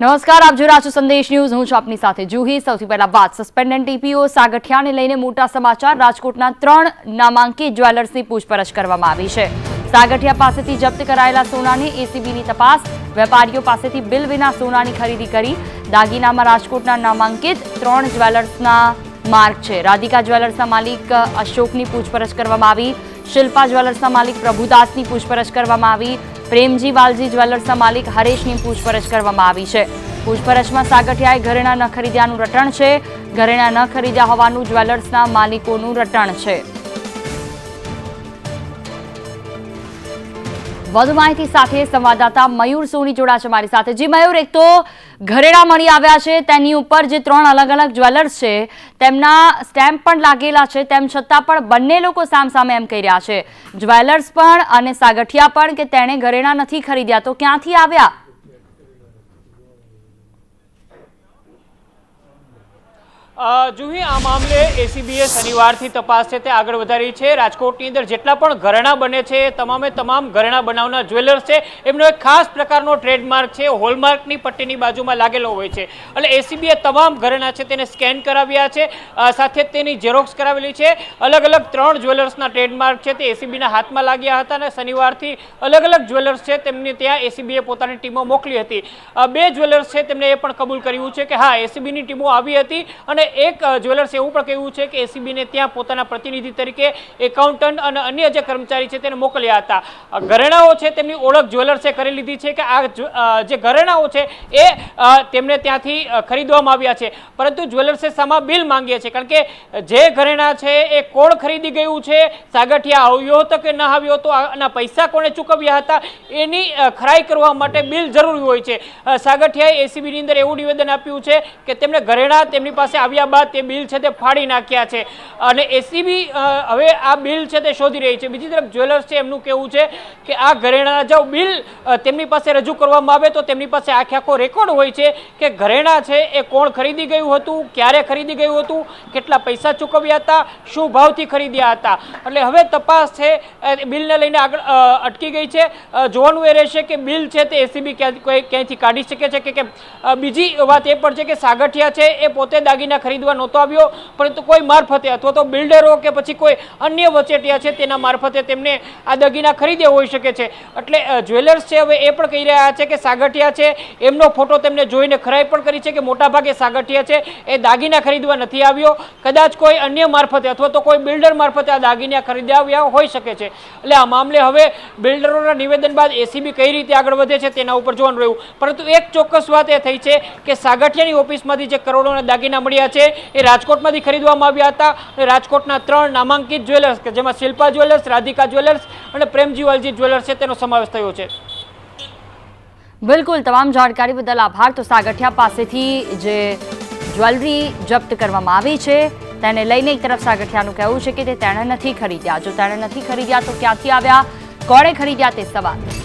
નમસ્કાર, આપ જોઈ રહ્યા છો સંદેશ ન્યૂઝ. હું છું આપની સાથે જુહી. સૌથી પહેલા વાત સસ્પેન્ડન્ટ ટીપીઓ. સાગઠિયાને લઈને મોટા સમાચાર. રાજકોટના ત્રણ નામાંકિત જ્વેલર્સની પૂછપરછ કરવામાં આવી છે. સાગઠિયા પાસેથી જપ્ત કરાયેલા સોનાની એસીબીની તપાસ. વેપારીઓ પાસેથી બિલ વિના સોનાની ખરીદી કરી. દાગીનામાં રાજકોટના નામાંકિત ત્રણ જ્વેલર્સના માર્ગ છે. રાધિકા જ્વેલર્સના માલિક અશોકની પૂછપરછ કરવામાં આવી. શિલ્પા જ્વેલર્સના માલિક પ્રભુદાસની પૂછપરછ કરવામાં આવી. પ્રેમજી વાલજી જ્વેલર્સના માલિક હરેશની પૂછપરછ કરવામાં આવી છે. પૂછપરછમાં સાગઠિયાએ ઘરેણા ન ખરીદ્યાનું રટણ છે. ઘરેણા ન ખરીદ્યા હોવાનું જ્વેલર્સના માલિકોનું રટણ છે. વધુ માહિતી સાથે સંવાદદાતા મયુર સોની જોડાશે મારી સાથે. જી મયુર, એક તો ઘરેણા મળી આવ્યા છે, તેની ઉપર જે ત્રણ અલગ અલગ જ્વેલર્સ છે, તેમના સ્ટેમ્પ પણ લાગેલા છે, તેમ છતાં પણ બંને લોકો સામસામે એમ કહી રહ્યા છે. જ્વેલર્સ પણ અને સાગઠિયા પણ કે તેણે ઘરેણા નથી ખરીદ્યા, તો ક્યાંથી આવ્યા? જુહી આ મામલે એસીબીએ શનિવારથી તપાસ છે તે આગળ વધારી છે. રાજકોટની અંદર જેટલા પણ ઘરેણા બને છે, તમામે તમામ ઘરેણા બનાવનાર જ્વેલર્સ છે, એમનો એક ખાસ પ્રકારનો ટ્રેડમાર્ક છે, હોલમાર્કની પટ્ટીની બાજુમાં લાગેલો હોય છે. એટલે એસીબીએ તમામ ઘરેણા છે તેને સ્કેન કરાવ્યા છે સાથે તેની ઝેરોક્સ કરાવેલી છે. અલગ અલગ ત્રણ જ્વેલર્સના ટ્રેડમાર્ક છે તે એસીબીના હાથમાં લાગ્યા હતા અને શનિવારથી અલગ અલગ જ્વેલર્સ છે તેમની ત્યાં એસીબીએ પોતાની ટીમો મોકલી હતી. બે જ્વેલર્સ છે તેમણે એ પણ કબૂલ કર્યું છે કે હા એસીબીની ટીમો આવી હતી અને એક જ્વેલર્સ એવું પણ કહ્યું છે કે એસીબીને ત્યાં પોતાના પ્રતિનિધિ તરીકે એકાઉન્ટન્ટ અને અન્ય જે કર્મચારી છે તેને મોકલ્યા હતા. ઘરેણાઓ છે તેમની ઓળખ જ્વેલર્સે કરી લીધી છે કે આ જે ઘરેણાઓ છે એ તેમને ત્યાંથી ખરીદવામાં આવ્યા છે. પરંતુ જ્વેલર્સે સામા બિલ માંગીએ છે. કારણ કે જે ઘરેણા છે એ કોણ ખરીદી ગયું છે, સાગઠિયા આવ્યો હતો કે ન આવ્યો હતો આના પૈસા કોણે ચૂકવ્યા હતા, એની ખરાઈ કરવા માટે બિલ જરૂરી હોય છે. સાગઠિયાએ એસીબીની અંદર એવું નિવેદન આપ્યું છે કે તેમણે ઘરેણા તેમની પાસે આવ્યા બાદ તે બિલ છે તે ફાડી નાખ્યા છે. અને એસીબી હવે આ બિલ છે તે શોધી રહી છે. બીજી તરફ જ્વેલર્સ છે, એમનું કહેવું છે કે આ ઘરેણા જો બિલ તેમની પાસે રજૂ કરવામાં આવે તો તેમની પાસે આખે આખો રેકોર્ડ હોય છે કે ઘરેણા છે એ કોણ ખરીદી ગયું હતું, ક્યારે ખરીદી ગયું હતું, કેટલા પૈસા ચૂકવ્યા હતા, શું ભાવથી ખરીદ્યા હતા. એટલે હવે તપાસ છે બિલને લઈને આગળ અટકી ગઈ છે. જોવાનું એ રહેશે કે બિલ છે તે એસીબી ક્યાંયથી કાઢી શકે છે કે બીજી વાત એ પણ છે કે સાગઠિયા છે એ પોતે દાગીના ખરીદવા નહોતો આવ્યો, પરંતુ કોઈ મારફતે અથવા તો બિલ્ડરો કે પછી કોઈ અન્ય વચેટિયા છે તેના મારફતે તેમને આ દાગીના ખરીદ્યા હોઈ શકે છે. એટલે જ્વેલર્સ છે હવે એ પણ કહી રહ્યા છે કે સાગઠિયા છે, એમનો ફોટો તેમને જોઈને ખરાઈ પણ કરી છે કે મોટાભાગે સાગઠિયા છે, એ દાગીના ખરીદવા નથી આવ્યો. કદાચ કોઈ અન્ય મારફતે અથવા તો કોઈ બિલ્ડર મારફતે આ દાગીના ખરીદ્યા આવ્યા હોઈ શકે છે. એટલે આ મામલે હવે બિલ્ડરોના નિવેદન બાદ એસીબી કઈ રીતે આગળ વધે છે તેના ઉપર જોવાનું રહ્યું. પરંતુ એક ચોક્કસ વાત એ થઈ છે કે સાગઠિયાની ઓફિસમાંથી જે કરોડોના દાગીના મળ્યા છે એ રાજકોટમાંથી ખરીદવામાં આવ્યા હતા. રાજકોટના ત્રણ નામાંકિત જ્વેલર્સ, કે જેમાં શિલ્પા જ્વેલર્સ, રાધિકા જ્વેલર્સ અને પ્રેમજીવાલજી જ્વેલર્સ છે, તેનો સમાવેશ થયો છે. બિલકુલ, તમામ જાણકારી બદલ આભાર. તો સાગઠિયા પાસેથી જે જ્વેલરી જપ્ત કરવામાં આવી છે, તેને લઈને એક તરફ સાગઠિયાનું કહેવું છે કે તે તેણે નથી ખરીદ્યા. જો તેણે નથી ખરીદ્યા તો ક્યાંથી આવ્યા? કોણે ખરીદ્યા તે સવાલ?